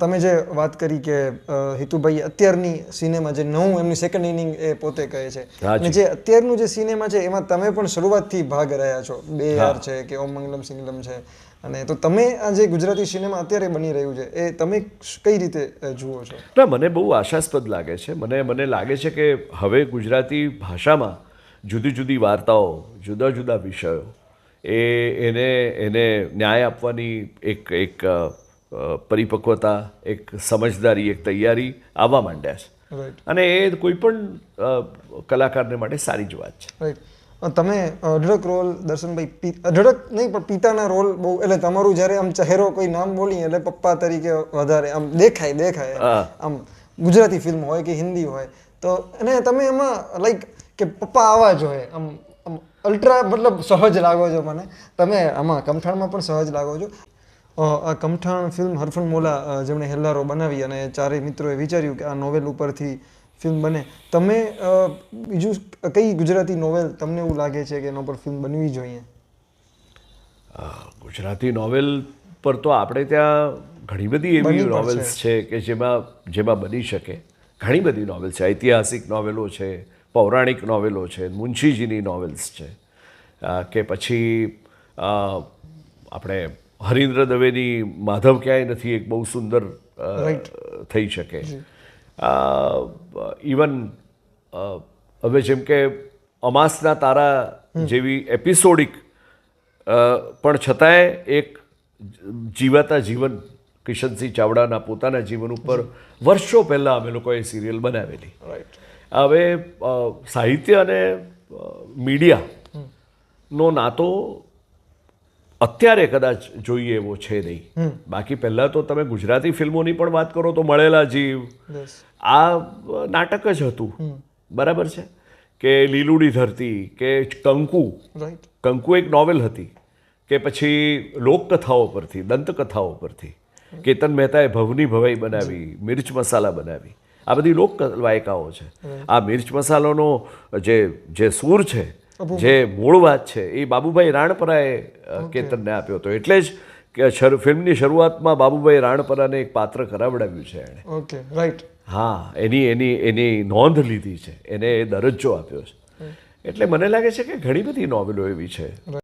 તમે જે વાત કરી કે હિતુભાઈ અત્યારની સિનેમા જે નવું એમની સેકન્ડ ઇનિંગ એ પોતે કહે છે. અને જે. અત્યારનું જે સિનેમા છે એમાં તમે પણ શરૂઆતથી ભાગ રહ્યા છો. બે યાર છે કે ઓમ મંગલમ સિંગલમ છે. અને તો તમે આ જે ગુજરાતી સિનેમા અત્યારે બની રહ્યું છે એ તમે કઈ રીતે જુઓ છો? ના મને બહુ આશાસ્પદ લાગે છે. મને મને લાગે છે કે હવે ગુજરાતી ભાષામાં જુદી જુદી વાર્તાઓ જુદા જુદા વિષયો એ એને એને ન્યાય આપવાની એક એક પરિપક્વતા એક સમજદારી એક તૈયારી આવવા માંડ્યા છે. રાઈટ અને એ કોઈ પણ કલાકારને માટે સારી જ વાત છે. રાઈટ તમે અઢળક રોલ દર્શનભાઈ અઢળક નહીં પણ પિતાના રોલ બહુ એટલે તમારું જ્યારે આમ ચહેરો કોઈ નામ બોલીએ એટલે પપ્પા તરીકે વધારે આમ દેખાય દેખાય. આમ ગુજરાતી ફિલ્મ હોય કે હિન્દી હોય. તો અને તમે એમાં લાઈક કે પપ્પા આવા જ હોય આમ અલ્ટ્રા મતલબ સહજ લાગો છો મને. તમે આમાં કમઠાણમાં પણ સહજ લાગો છો. આ કમઠાણ ફિલ્મ હરફન મોલા જેમણે હેલ્લારો બનાવી અને ચારેય મિત્રોએ વિચાર્યું કે આ નોવેલ ઉપરથી ફિલ્મ બને. તમે બીજું કઈ ગુજરાતી નોવેલ તમને એવું લાગે છે કે એના પર ફિલ્મ બનવી જોઈએ? ગુજરાતી નોવેલ પર તો આપણે ત્યાં ઘણી બધી એવી નોવેલ્સ છે. કે જેમાં જેમાં બની શકે. ઘણી બધી નોવેલ છે. ઐતિહાસિક નોવેલો છે પૌરાણિક નોવેલો છે મુનશીજીની નોવેલ્સ છે. કે પછી આપણે હરીન્દ્ર દવેની માધવ ક્યાંય નથી એક બહુ સુંદર થઈ શકે. ઇવન હવે જેમ કે અમાસના તારા જેવી એપિસોડિક પણ છતાંય એક જીવાતા જીવન કિશનસિંહ ચાવડાના પોતાના જીવન ઉપર વર્ષો પહેલાં અમે લોકોએ સિરિયલ બનાવેલી. રાઈટ હવે સાહિત્ય અને મીડિયા નો નાતો અત્યારે કદાચ જોઈએ એવો છે નહીં. બાકી પહેલાં તો તમે ગુજરાતી ફિલ્મોની પણ વાત કરો તો મળેલા જીવ. આ નાટક જ હતું. બરાબર છે? કે લીલુડી ધરતી કે કંકુ. કંકુ એક નોવેલ હતી કે પછી લોકકથાઓ પરથી દંતકથાઓ પરથી. કેતન મહેતાએ ભવની ભવાઈ બનાવી મિર્ચ મસાલા બનાવી. આ બધી લોક વાયકાઓ છે આ મિર્ચ મસાલાનો જે જે સૂર છે જે મૂળ વાત છે એ બાબુભાઈ રાણપરાએ કેતનને આપ્યો હતો. એટલે જ કે ફિલ્મની શરૂઆતમાં બાબુભાઈ રાણપરાને એક પાત્ર કરાવડાવ્યું છે એણે. ઓકે રાઈટ હા એની એની એની નોંધ લીધી છે. એને એ દરજ્જો આપ્યો છે. એટલે મને લાગે છે કે ઘણી બધી નોવેલો એવી છે.